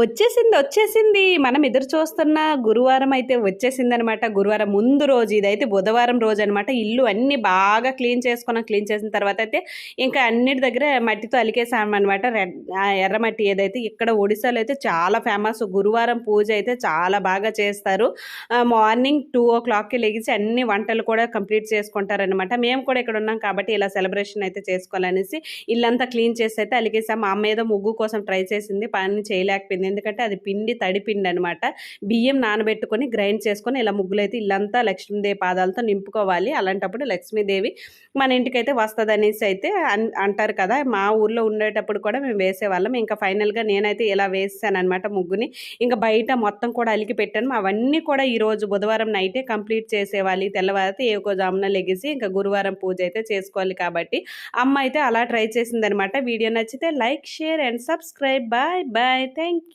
వచ్చేసింది వచ్చేసింది. మనం ఎదురు చూస్తున్న గురువారం అయితే వచ్చేసింది అనమాట గురువారం ముందు రోజు ఇదైతే బుధవారం రోజు అనమాట ఇల్లు అన్ని బాగా క్లీన్ చేసుకున్నాం. క్లీన్ చేసిన తర్వాత అయితే ఇంకా అన్నిటి దగ్గర మట్టితో అలికేసామన్నమాట రెడ్ ఎర్రమట్టి ఏదైతే ఇక్కడ ఒడిశాలో అయితే చాలా ఫేమస్. గురువారం పూజ అయితే చాలా బాగా చేస్తారు. మార్నింగ్ టూ ఓ క్లాక్కి లెగిసి అన్ని వంటలు కూడా కంప్లీట్ చేసుకుంటారనమాట. మేము కూడా ఇక్కడ ఉన్నాం కాబట్టి ఇలా సెలబ్రేషన్ అయితే చేసుకోవాలనేసి ఇల్లంతా క్లీన్ చేసి అయితే అలిగేసాం మా అమ్మ ఏదో ముగ్గు కోసం ట్రై చేసింది. పని చేయలేకపోయింది. ఎందుకంటే అది పిండి తడి పిండి అనమాట బియ్యం నానబెట్టుకొని గ్రైండ్ చేసుకొని ఇలా ముగ్గులైతే ఇల్లంతా లక్ష్మీదేవి పాదాలతో నింపుకోవాలి. అలాంటప్పుడు లక్ష్మీదేవి మన ఇంటికైతే వస్తుంది అనేసి అయితే అంటారు కదా. మా ఊర్లో ఉండేటప్పుడు కూడా మేము వేసేవాళ్ళం. ఇంకా ఫైనల్గా నేనైతే ఇలా వేసాను అనమాట ముగ్గుని. ఇంకా బయట మొత్తం కూడా అలికి పెట్టాను. అవన్నీ కూడా ఈరోజు బుధవారం నైటే కంప్లీట్ చేసేవాలి. తెల్లవారితే ఏకో జామున లెగిసి ఇంకా గురువారం పూజ అయితే చేసుకోవాలి కాబట్టి అమ్మ అయితే అలా ట్రై చేసిందనమాట వీడియో నచ్చితే like share and subscribe. Bye bye. Thank